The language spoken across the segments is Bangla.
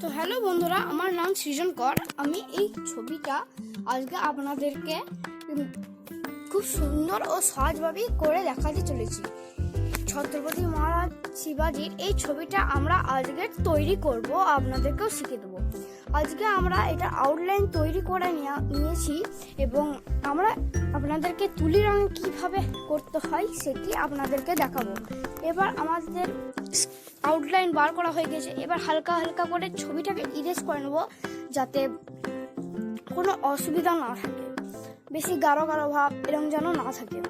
তো হ্যালো বন্ধুরা, আমার নাম সৃজন কর। আমি এই ছবিটা আজকে আপনাদেরকে খুব সুন্দর ও সহজভাবে করে দেখাতে চলেছি। ছত্রপতি মহারাজ শিবাজির এই ছবিটা আমরা আজকে তৈরি করব, আপনাদেরকেও শিখে দেবো। আজকে আমরা এটা আউটলাইন তৈরি করে নিয়েছি এবং আমরা আপনাদেরকে তুলি রং কীভাবে করতে হয় সেটি আপনাদেরকে দেখাবো। এবার আমাদের আউটলাইন বার করা হয়ে গেছে। এবার হালকা হালকা করে ছবিটাকে ইরেজ করে নেব যাতে কোনো অসুবিধা না থাকে। বেশি গাঢ় গাঢ় ভাব এরকম যেন না থাকে।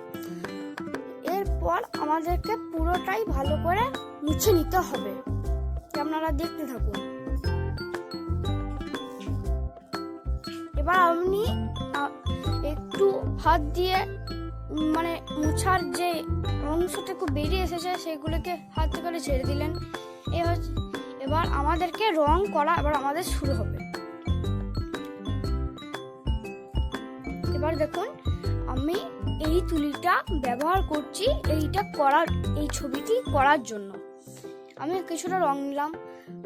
এরপর আমাদেরকে পুরোটাই ভালো করে মুছে নিতে হবে। আপনারা দেখতে থাকুন। এবার আপনি একটু হাত দিয়ে মানে মুছার যে অংশটুকু বেরিয়ে এসেছে, সেগুলোকে হাত করে ছেড়ে দিলেন। এ হচ্ছে, এবার আমাদেরকে রং করা এবার আমাদের শুরু হবে। এবার দেখুন আমি এই তুলিটা ব্যবহার করছি, এইটা করার, এই ছবিটি করার জন্য। আমি কিছুটা রং নিলাম,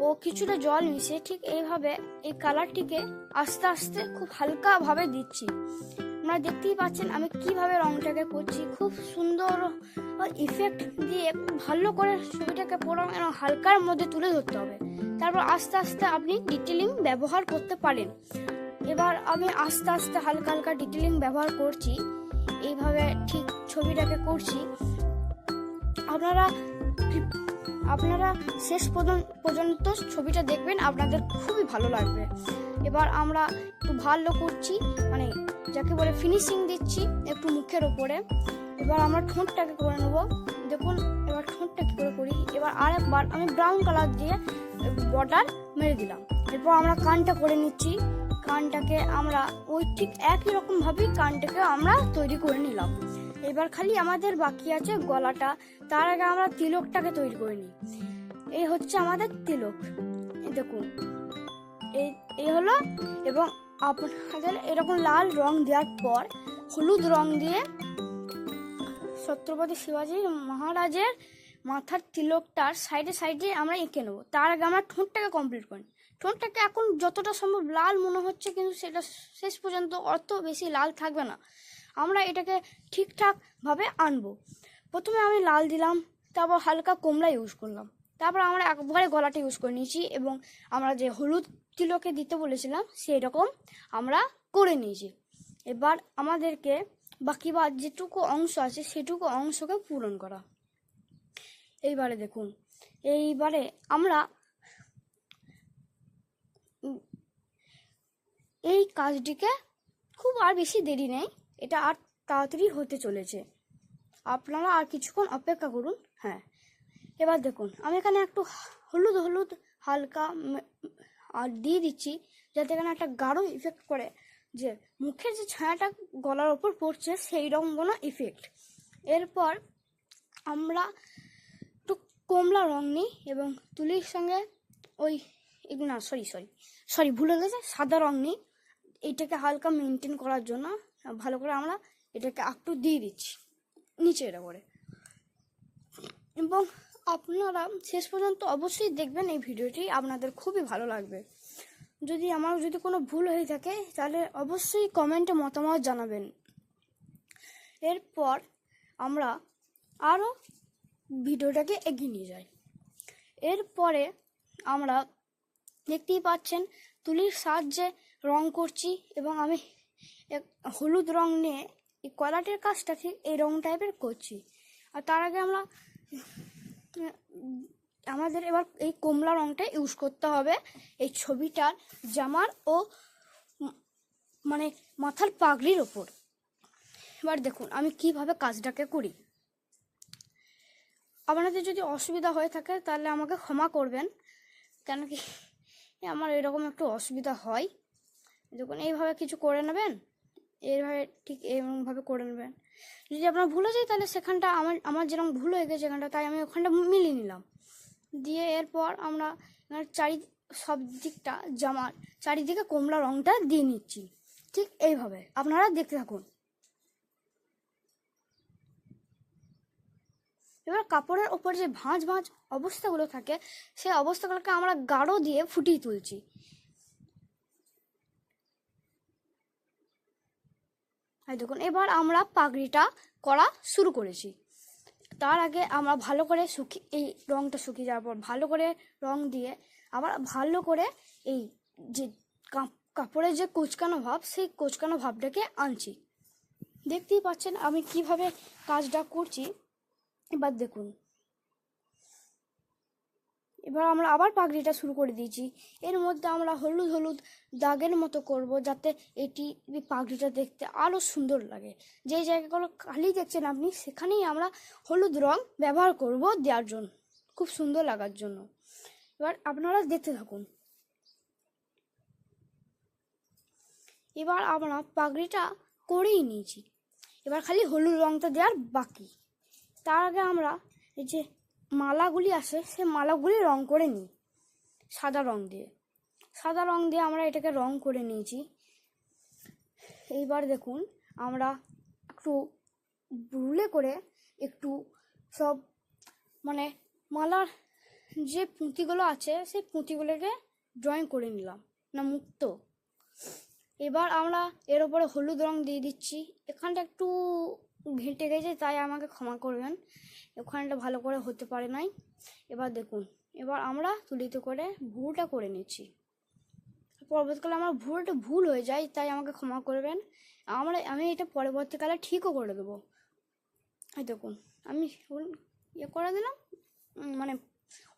ও কিছুটা জল মিশিয়ে ঠিক এইভাবে এই কালারটিকে আস্তে আস্তে খুব হালকাভাবে দিচ্ছি। আপনারা দেখতেই পাচ্ছেন আমি কীভাবে রংটাকে করছি, খুব সুন্দর ইফেক্ট দিয়ে ভালো করে ছবিটাকে পুরো হালকার মধ্যে তুলে ধরতে হবে। তারপর আস্তে আস্তে আপনি ডিটেলিং ব্যবহার করতে পারেন। এবার আমি আস্তে আস্তে হালকা হালকা ডিটেলিং ব্যবহার করছি। এইভাবে ঠিক ছবিটাকে করছি। আপনারা আপনারা শেষ পর্যন্ত ছবিটা দেখবেন, আপনাদের খুবই ভালো লাগবে। এবার আমরা একটু ভালো করছি মানে যাকে বলে ফিনিশিং দিচ্ছি একটু মুখের ওপরে। এবার আমরা ঠোঁটটাকে করে নেব। দেখুন, এবার ঠোঁটটা কী করে করি? এবার আরেকবার আমি ব্রাউন কালার দিয়ে বর্ডার মেরে দিলাম। এরপর আমরা কানটা করে নিচ্ছি। কানটাকে আমরা ওই ঠিক একই রকম ভাবেই কানটাকে আমরা তৈরি করে নিলাম। এবার খালি আমাদের বাকি আছে গলাটা, তার আগে আমরা তিলকটাকে তৈরি করে নিই। এই হচ্ছে আমাদের তিলক। দেখুন এই এই হলো এবং আপনাদের এরকম লাল রং দেওয়ার পর হলুদ রং দিয়ে ছত্রপতি শিবাজী মহারাজের মাথার তিলকটার সাইডে সাইডে আমরা এঁকে নেব। তার আগে আমরা ঠোঁটটাকে কমপ্লিট করি ঠোঁটটাকে এখন যতটা সম্ভব লাল মনে হচ্ছে, কিন্তু সেটা শেষ পর্যন্ত অত বেশি লাল থাকবে না। আমরা এটাকে ঠিকঠাকভাবে আনব। প্রথমে আমি লাল দিলাম, তারপর হালকা কমলা ইউজ করলাম। তারপর আমরা একবারে গলাটা ইউজ করে নিয়েছি এবং আমরা যে হলুদ তিলকে দিতে বলেছিলাম সেই রকম আমরা করে নিয়েছি। এবার আমাদেরকে বাকি বা যেটুকু অংশ আছে, সেটুকু অংশকে পূরণ করা। এইবারে দেখুন, এইবারে আমরা এই কাজটিকে খুব আর বেশি দেরি নেই। এটা আর তাড়াতাড়ি হতে চলেছে। আপনারা আর কিছুক্ষণ অপেক্ষা করুন। হ্যাঁ। এবার দেখুন, আমি এখানে একটু হলুদ হলুদ, হালকা আর দিয়ে দিচ্ছি, যাতে এখানে একটা গাঢ় ইফেক্ট করে যে মুখের যে ছায়াটা গলার ওপর পড়ছে, সেই রকম কোনো ইফেক্ট এরপর আমরা একটু কমলা রং নিই এবং তুলির সঙ্গে ওই, এগুলো সরি সরি সরি ভুলে গেছে, সাদা রং নিই। এইটাকে হালকা মেনটেন করার জন্য, ভালো করে আমরা এটাকে একটু দিয়ে দিচ্ছি, নিচে এটা করে। এবং আপনারা শেষ পর্যন্ত অবশ্যই দেখবেন এই ভিডিওটি, আপনাদের খুবই ভালো লাগবে। যদি আমার যদি কোনো ভুল হয়ে থাকে, তাহলে অবশ্যই কমেন্টে মতামত জানাবেন। এরপর আমরা আরও ভিডিওটাকে এগিয়ে নিয়ে যাই। এরপরে আমরা দেখতেই পাচ্ছেন, তুলির সাহায্যে রং করছি এবং আমি হলুদ রং নিয়ে এই কলাটের কাজটা ঠিক এই রং টাইপের করছি। আর তার আগে আমরা আমাদের এবার এই কমলা রংটা ইউজ করতে হবে। এই ছবিটার জামার ও মানে মাথার পাগড়ির ওপর। এবার দেখুন, আমি কীভাবে কাজটাকে করি। আপনাদের যদি অসুবিধা হয়ে থাকে, তাহলে আমাকে ক্ষমা করবেন। কেন কি, আমার এরকম একটু অসুবিধা হয়। দেখুন এইভাবে কিছু করে নেবেন, এইভাবে ঠিক এরকমভাবে করে নেবেন। যদি আপনার ভুল হয়ে যায়, তাহলে সেখানটা আমার আমার যেরকম ভুল হয়ে গেছে এখানটা তাই আমি ওখানটা মিলিয়ে নিলাম। দিয়ে এরপর আমরা চারি, সব দিকটা জামার, চারিদিকে কমলা রংটা দিয়ে নিচ্ছি। ঠিক এইভাবে, আপনারা দেখতে থাকুন। এবার কাপড়ের ওপর যে ভাঁজ ভাঁজ অবস্থাগুলো থাকে, সেই অবস্থাগুলোকে আমরা গাঢ় দিয়ে ফুটিয়ে তুলছি। এই দেখুন, এবার আমরা পাগড়িটা করা শুরু করেছি। তার আগে আমরা ভালো করে শুকি, এই রঙটা শুকিয়ে যাওয়ার পর ভালো করে রং দিয়ে আবার ভালো করে এই যে কাপ- কাপড়ের যে কুচকানো ভাব, সেই কুচকানো ভাবটাকে আনছি। দেখতেই পাচ্ছেন আমি কীভাবে কাজটা করছি। এবার দেখুন এবার আমরা আবার পাগড়িটা শুরু করে দিয়েছি। এর মধ্যে আমরা হলুদ হলুদ দাগের মতো করব যাতে এটি পাগড়িটা দেখতে আরও সুন্দর লাগে। যেই জায়গাগুলো খালি দেখছেন আপনি, সেখানেই আমরা হলুদ রং ব্যবহার করব দেওয়ার জন্য, খুব সুন্দর লাগার জন্য। এবার আপনারা দেখতে থাকুন। এবার আমরা পাগড়িটা করেই নিয়েছি। এবার খালি হলুদ রংটা দেওয়ার বাকি। তার আগে আমরা এই যে মালাগুলি আসে, সে মালাগুলি রং করে নিই, সাদা রং দিয়ে। সাদা রং দিয়ে আমরা এটাকে রং করে নিয়েছি। এইবার দেখুন, আমরা একটু রুলে করে একটু সব মানে মালার যে পুঁতিগুলো আছে, সেই পুঁতিগুলোকে ড্রয়িং করে নিলাম, না মুক্ত। এবার আমরা এর উপরে হলুদ রং দিয়ে দিচ্ছি। এখানটা একটু ঘেঁটে গেছে, তাই আমাকে ক্ষমা করবেন। ওখানটা ভালো করে হতে পারে নাই। এবার দেখুন, এবার আমরা তুলিতে করে ভুলটা করে নিচ্ছি। পরবর্তীকালে আমার ভুলটা ভুল হয়ে যায়, তাই আমাকে ক্ষমা করবেন। আমরা, আমি এটা পরবর্তীকালে ঠিকও করে দেবো। এই দেখুন, আমি ইয়ে করে দিলাম মানে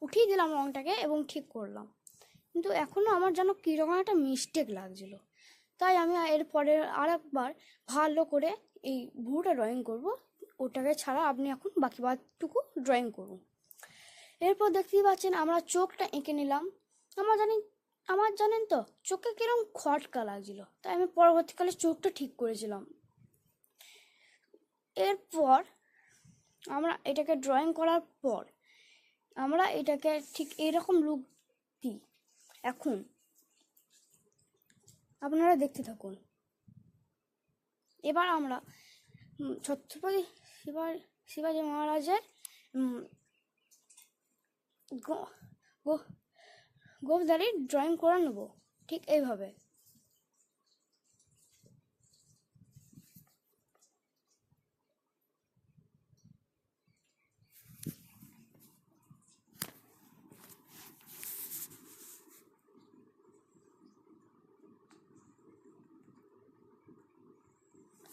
উঠিয়ে দিলাম রঙটাকে এবং ঠিক করলাম। কিন্তু এখনও আমার যেন কীরকম একটা মিস্টেক লাগছিল। তাই আমি এর পরে আরেকবার ভালো করে এই ভুটা ড্রয়িং করব। ওটাকে ছাড়া আপনি এখন বাকি বাদটুকু ড্রয়িং করুন। এরপর দেখতেই পাচ্ছেন আমরা চোখটা এঁকে নিলাম। আমার জানি আমার জানেন তো, চোখে কীরকম খটকা লাগছিল। তাই আমি পরবর্তীকালে চোখটা ঠিক করেছিলাম। এরপর আমরা এটাকে ড্রয়িং করার পর আমরা এটাকে ঠিক এইরকম লুক দিই। এখন আপনারা দেখতে থাকুন। এবার আমরা ছত্রপতি শিবা শিবাজী মহারাজের উম, গো- গো- গোপদারি ড্রয়িং করে নেব। ঠিক এইভাবে।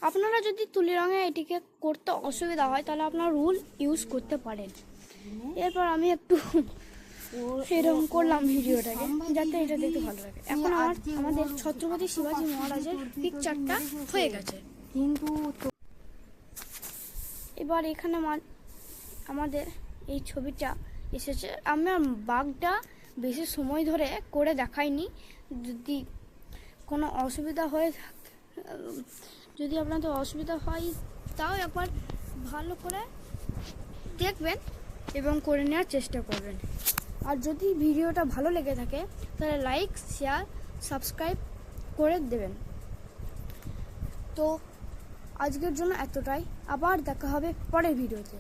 আপনারা যদি তুলি রঙে এটিকে করতে অসুবিধা হয়, তাহলে আপনারা রুল ইউজ করতে পারেন। এরপর আমি একটু সেরকম করলাম ভিডিওটাকে, যাতে এটা দেখতে ভালো লাগে। এখন আমার আমাদের ছত্রপতি শিবাজী মহারাজের পিকচারটা হয়ে গেছে। কিন্তু এবার এখানে আমা- আমাদের এই ছবিটা এসেছে। আমার বাঘটা বেশি সময় ধরে করে দেখাইনি। যদি কোনো অসুবিধা হয়ে থাক- যদি আপনাদের অসুবিধা হয়, তাও একবার ভালো করে দেখবেন এবং করে নেওয়ার চেষ্টা করবেন। আর যদি ভিডিওটা ভালো লেগে থাকে, তাহলে লাইক শেয়ার সাবস্ক্রাইব করে দেবেন। তো আজকের জন্য এতটাই। আবার দেখা হবে পরের ভিডিওতে।